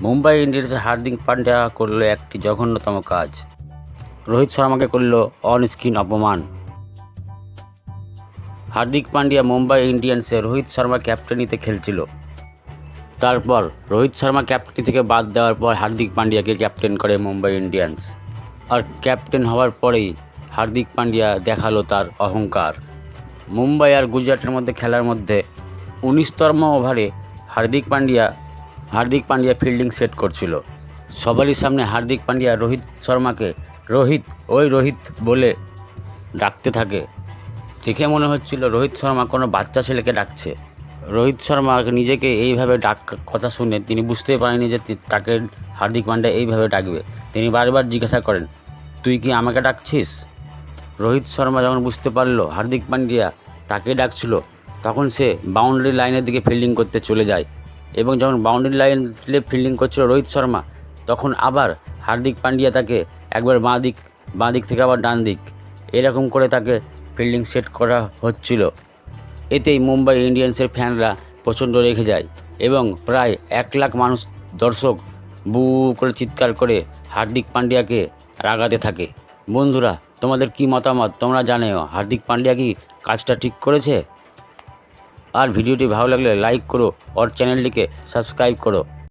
মুম্বাই ইন্ডিয়ান্সের হার্দিক পান্ডিয়া করল একটি জঘন্যতম কাজ। রোহিত শর্মাকে করল অন স্ক্রিন অপমান। হার্দিক পান্ডিয়া মুম্বাই ইন্ডিয়ান্সে রোহিত শর্মা ক্যাপ্টেনিতে খেলছিল। তারপর রোহিত শর্মা ক্যাপ্টেন থেকে বাদ দেওয়ার পর হার্দিক পান্ডিয়াকে ক্যাপ্টেন করে মুম্বাই ইন্ডিয়ান্স। আর ক্যাপ্টেন হওয়ার পরেই হার্দিক পান্ডিয়া দেখাল তার অহংকার। মুম্বাই আর গুজরাটের মধ্যে খেলার মধ্যে উনিশতম ওভারে হার্দিক পান্ডিয়া হার্দিক পান্ডিয়া ফিল্ডিং সেট করছিল। সবারই সামনে হার্দিক পান্ডিয়া, রোহিত শর্মাকে রোহিত, ওই রোহিত বলে ডাকতে থাকে। দেখে মনে হচ্ছিল রোহিত শর্মা কোনো বাচ্চা ছেলেকে ডাকছে। রোহিত শর্মা নিজেকে এইভাবে ডাক কথা শুনে তিনি বুঝতেই পারেনি যে তাকে হার্দিক পান্ডিয়া এইভাবে ডাকবে। তিনি বারবার জিজ্ঞাসা করেন, তুই কি আমাকে ডাকছিস? রোহিত শর্মা যখন বুঝতে পারল হার্দিক পান্ডিয়া তাকে ডাকছিল, তখন সে বাউন্ডারি লাইনের দিকে ফিল্ডিং করতে চলে যায়। এবং যখন বাউন্ডারি লাইন ফিল্ডিং করছিল রোহিত শর্মা, তখন আবার হার্দিক পান্ডিয়া তাকে একবার বাঁ দিক বাঁ দিক থেকে আবার ডান দিক, এরকম করে তাকে ফিল্ডিং সেট করা হচ্ছিল। এতেই মুম্বাই ইন্ডিয়ান্সের ফ্যানরা প্রচণ্ড রেখে যায় এবং প্রায় এক লাখ মানুষ দর্শক বু করে চিৎকার করে হার্দিক পান্ডিয়াকে রাগাতে থাকে। বন্ধুরা, তোমাদের কি মতামত? তোমরা জানিও, হার্দিক পান্ডিয়া কি কাজটা ঠিক করেছে? আর ভিডিওটি ভালো লাগলে লাইক করো ওর চ্যানেলটিকে সাবস্ক্রাইব করো।